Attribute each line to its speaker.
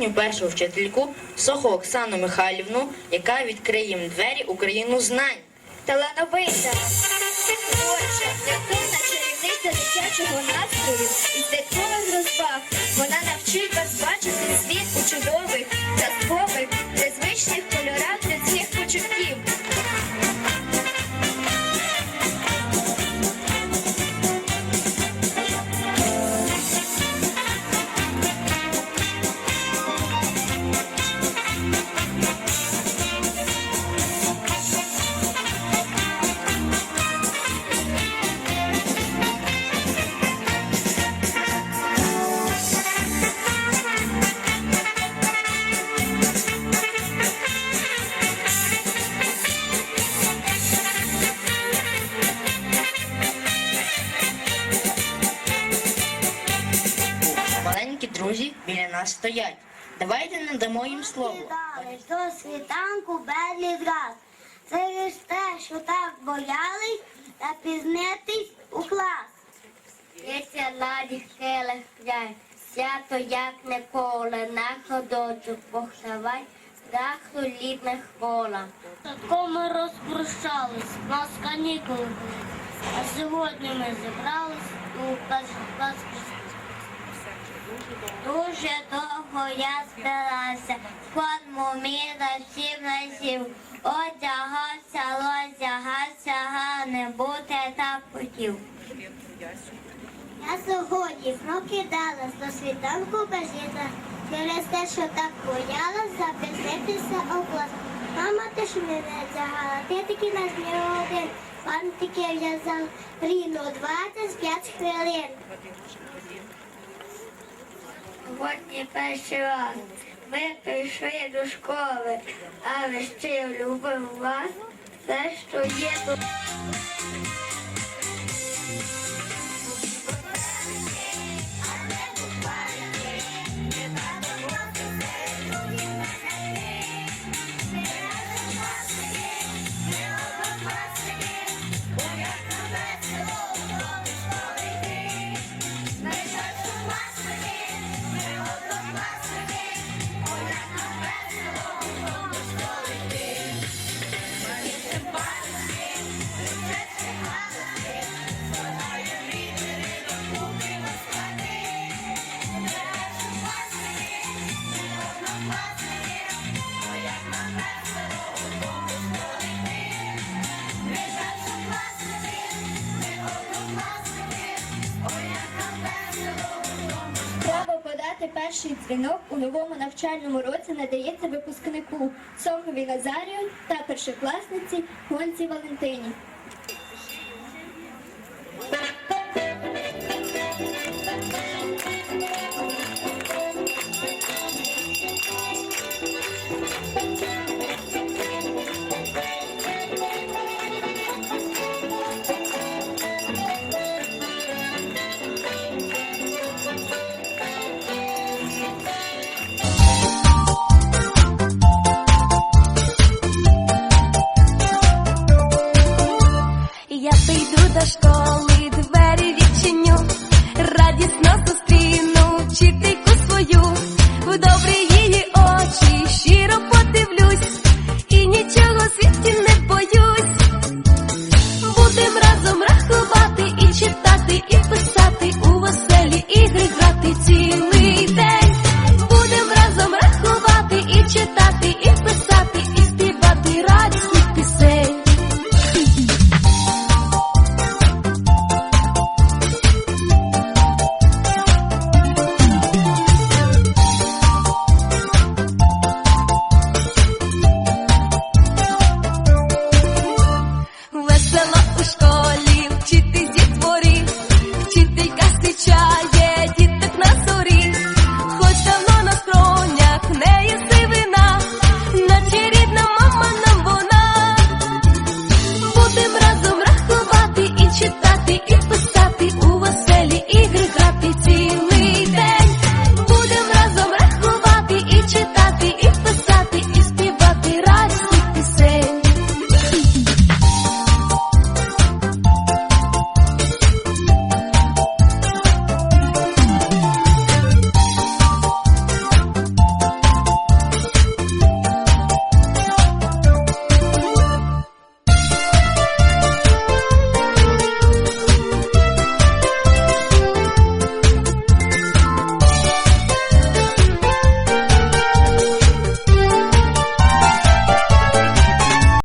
Speaker 1: їхню першу вчительку Соху Оксану Михайлівну, яка відкриє їм двері Україну знань.
Speaker 2: Талановита, творча, активна чарівниця дитячого настрою і святкових розваг. Вона навчить вас бачити світ
Speaker 1: біля нас стоять. Давайте надамо їм слово.
Speaker 3: До світанку безліч раз. Це лиш те, що так боялись, запізнитись у клас. Єся ладі келих край, свято як ніколи, на ходочок поховай, страху літних вола. Тако ми розпрощались, нас канікули були, а сьогодні ми зібрались у перший клас Дуже довго я збирався, форму міра всім разів. Одягався, роздягався, га не бути так хотів. Я сьогодні прокидалась до світанку бежіта, через те, що так боялась запізнитися облас. Мама ти ж мене тягала, ти таки нас не один, пантики в'язав рівно 25 хвилин. Сьогодні перший раз ми прийшли до школи, але ще любив вас, все, що є тут.
Speaker 2: Перший дзвінок у новому навчальному році надається випускнику Сохові Назарію та першокласниці Гонці Валентині.